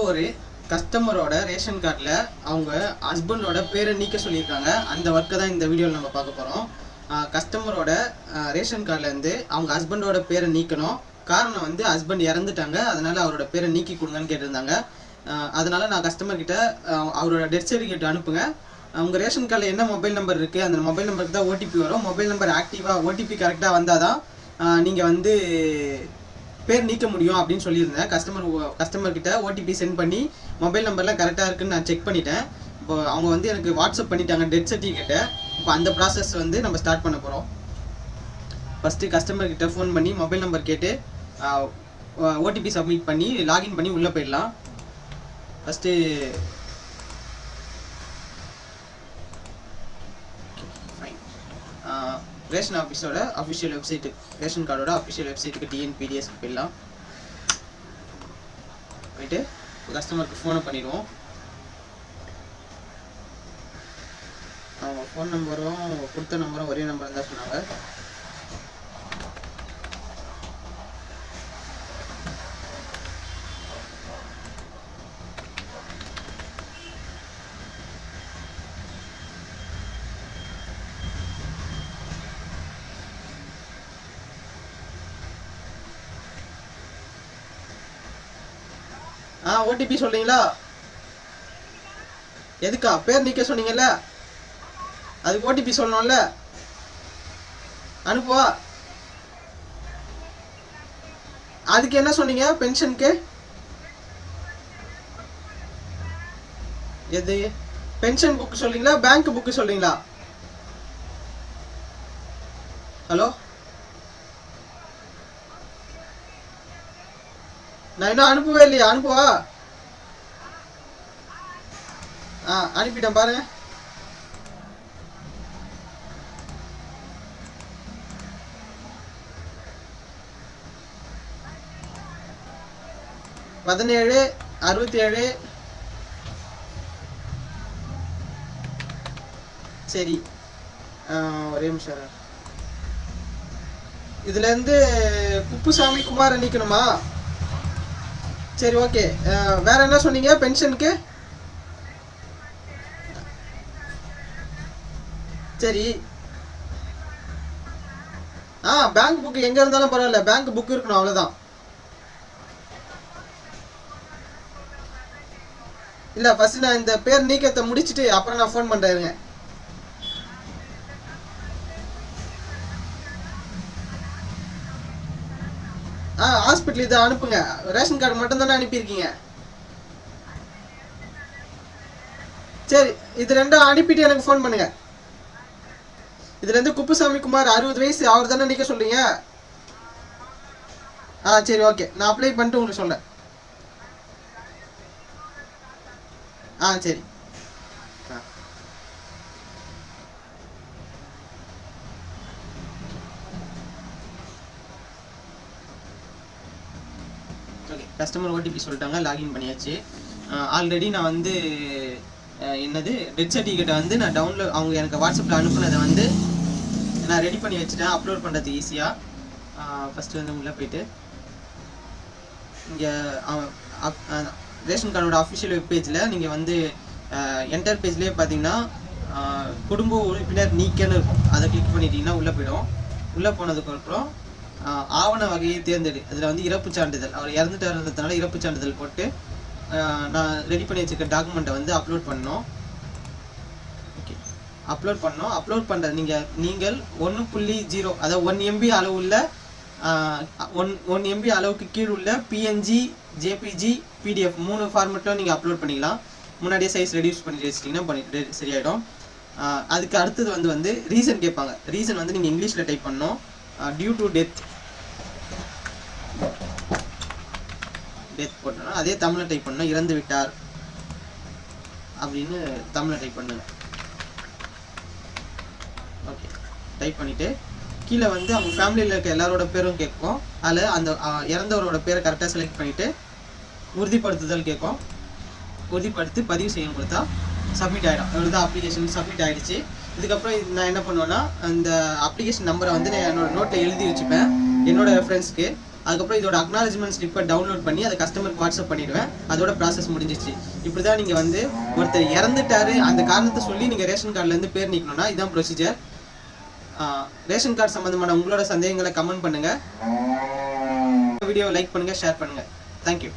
இப்போ ஒரு கஸ்டமரோட ரேஷன் கார்டில் அவங்க ஹஸ்பண்டோட பேரை நீக்க சொல்லியிருக்காங்க. அந்த ஒர்க்கை தான் இந்த வீடியோவில் நம்ம பார்க்க போகிறோம் கஸ்டமரோட ரேஷன் கார்டிலேருந்து அவங்க ஹஸ்பண்டோட பேரை நீக்கணும். காரணம் வந்து ஹஸ்பண்ட் இறந்துட்டாங்க. அதனால் அவரோட பேரை நீக்கி கொடுங்கன்னு கேட்டிருந்தாங்க. அதனால் நான் கஸ்டமர் கிட்ட அவரோட டெத் சர்டிஃபிகேட் அனுப்புங்க. உங்கள் ரேஷன் கார்டில் என்ன மொபைல் நம்பர் இருக்குது அந்த மொபைல் நம்பருக்கு தான் ஓடிபி வரும். மொபைல் நம்பர் ஆக்டிவாக ஓடிபி கரெக்டாக வந்தால் தான் நீங்கள் வந்து பேர் நீக்க முடியும் அப்படின்னு சொல்லியிருந்தேன். கஸ்டமர் கஸ்டமர் கிட்ட ஓடிபி சென்ட் பண்ணி மொபைல் நம்பர்லாம் கரெக்டாக இருக்குன்னு நான் செக் பண்ணிட்டேன். இப்போ அவங்க வந்து எனக்கு வாட்ஸ்அப் பண்ணிட்டாங்க டெத் சர்டிஃபிகேட்டை இப்போ அந்த ப்ராசஸ் வந்து நம்ம ஸ்டார்ட் பண்ண போகிறோம் ஃபஸ்ட்டு கஸ்டமர் கிட்ட ஃபோன் பண்ணி மொபைல் நம்பர் கேட்டு ஓடிபி சப்மிட் பண்ணி லாகின் பண்ணி உள்ளே போயிடலாம். ஃபஸ்ட்டு ரேஷன் ஆஃபீஸோட அஃபிஷியல் வெப்சைட்டு ரேஷன் கார்டோட அஃபிஷியல் வெப்சைட்டுக்கு டிஎன்பிடிஎஸ் போயிடலாம். போயிட்டு கஸ்டமருக்கு ஃபோனை பண்ணிடுவோம். அவங்க ஃபோன் நம்பரும் கொடுத்த நம்பரும் ஒரே நம்பர் தான் சொன்னாங்க. ஆ ஓடிபி சொல்றீங்களா? எதுக்கா? பேர் நிற்க சொன்னீங்கல்ல? அதுக்கு ஓடிபி சொல்லணும்ல? அனுப்புவா. அதுக்கு என்ன சொன்னீங்க? பென்ஷனுக்கு எது? பென்ஷன் புக்கு சொல்றீங்களா? பேங்க் புக்கு சொல்றீங்களா? ஹலோ நான் இன்னும் அனுப்பவே இல்லையா அனுப்புவா. ஆ அனுப்பிட்டேன் பாருங்க பதினேழு அறுபத்தி ஏழு சரி ஒரே நிமிஷம் இதுல இருந்து குப்புசாமி குமார் நிக்கணுமா? சரி ஓகே வேற என்ன சொன்னீங்க? பென்ஷனுக்கு சரி. ஆ பேங்க் புக் எங்க இருந்தாலும் பரவாயில்ல. பேங்க் புக் இருக்கணும் அவ்வளோதான் இல்ல ஃபர்ஸ்ட் நான் இந்த பேர் நீக்கத்தை முடிச்சுட்டு அப்புறம் நான் ஃபோன் பண்றேன் ஹாஸ்பிட்டல் இதை அனுப்புங்க. ரேஷன் கார்டு மட்டும் தானே அனுப்பியிருக்கீங்க. சரி இது ரெண்டும் அனுப்பிட்டு எனக்கு ஃபோன் பண்ணுங்க. இதுலேருந்து குப்புசாமி குமார் அறுபது வயசு அவர் தானே நிக்க சொல்றீங்க? ஆ சரி ஓகே நான் அப்ளை பண்ணிட்டு உங்களுக்கு சொல்றேன். ஆ சரி. கஸ்டமர் ஓடிபி சொல்லிட்டாங்க லாகின் பண்ணியாச்சு. ஆல்ரெடி நான் வந்து என்னது டெத் சர்டிஃபிகேட்டை வந்து நான் டவுன்லோட் அவங்க எனக்கு வாட்ஸ்அப்பில் அனுப்புனதை வந்து நான் ரெடி பண்ணி வச்சுட்டேன். அப்லோட் பண்ணுறது ஈஸியாக ஃபஸ்ட்டு வந்து உள்ளே போயிட்டு இங்கே ரேஷன் கார்டோட அஃபிஷியல் வெப் பேஜில் நீங்கள் வந்து என்டர் பேஜ்லேயே பார்த்தீங்கன்னா குடும்ப உறுப்பினர் நீக்கன்னு இருக்கும். அதை கிளிக் பண்ணிட்டீங்கன்னா உள்ளே போயிடும். உள்ளே போனதுக்கப்புறம் ஆவண வகையை தேர்ந்தெடு. அதில் வந்து இறப்பு சான்றிதழ். அவர் இறந்துட்டாருன்றதுனால இறப்பு சான்றிதழ் போட்டு நான் ரெடி பண்ணி வச்சுருக்க டாக்குமெண்ட்டை வந்து அப்லோட் பண்ணோம் ஓகே அப்லோட் பண்ணோம் அப்லோட் பண்ணுற நீங்கள் நீங்கள் ஒன்று புள்ளி ஜீரோ அதாவது ஒன் எம்பி அளவு உள்ள ஒன் ஒன் எம்பி அளவுக்கு கீழ் உள்ள பிஎன்ஜி ஜேபிஜி பிடிஎஃப் மூணு ஃபார்மெட்டும் நீங்கள் அப்லோட் பண்ணிக்கலாம். முன்னாடியே சைஸ் ரெடியூஸ் பண்ணி வச்சிட்டிங்கன்னா பண்ணி சரியாயிடும். அதுக்கு அடுத்தது வந்து வந்து ரீசன் கேட்பாங்க. ரீசன் வந்து நீங்கள் இங்கிலீஷில் டைப் பண்ணோம் டியூ டு டெத் டெத் போட்டோம்னா அதே தமிழில் டைப் பண்ணணும் இறந்து விட்டார். அப்படின்னு தமிழில் டைப் பண்ணுங்க ஓகே டைப் பண்ணிவிட்டு கீழே வந்து அவங்க ஃபேமிலியில் இருக்க எல்லாரோட பேரும் கேட்கும். அதில் அந்த இறந்தவரோட பேரை கரெக்டாக செலக்ட் பண்ணிவிட்டு உறுதிப்படுத்துதல் கேட்கும். உறுதிப்படுத்தி பதிவு செய்யணும் கொடுத்தா சப்மிட் ஆகிடும் இவ்வளோதான் அப்ளிகேஷன் சப்மிட் ஆகிடுச்சு இதுக்கப்புறம் இது நான் என்ன பண்ணுவேன்னா அந்த அப்ளிகேஷன் நம்பரை வந்து நான் என்னோட நோட்டில் எழுதி வச்சுப்பேன். என்னோட ஃப்ரெண்ட்ஸ்க்கு அதுக்கப்புறம் இதோட அக்னாலஜ்மெண்ட் ஸ்லிப்பை டவுன்லோட் பண்ணி அதை கஸ்டமருக்கு வாட்ஸ்அப் பண்ணிடுவேன். அதோட ப்ராசஸ் முடிஞ்சிச்சு இப்படி தான் நீங்கள் வந்து ஒருத்தர் இறந்துட்டாரு அந்த காரணத்தை சொல்லி நீங்கள் ரேஷன் கார்டுலேருந்து பேர் நீக்கணும்னா இதுதான் ப்ரொசீஜர் ரேஷன் கார்டு சம்மந்தமான உங்களோட சந்தேகங்களை கமெண்ட் பண்ணுங்கள் வீடியோவை லைக் பண்ணுங்கள் ஷேர் பண்ணுங்கள் தேங்க்யூ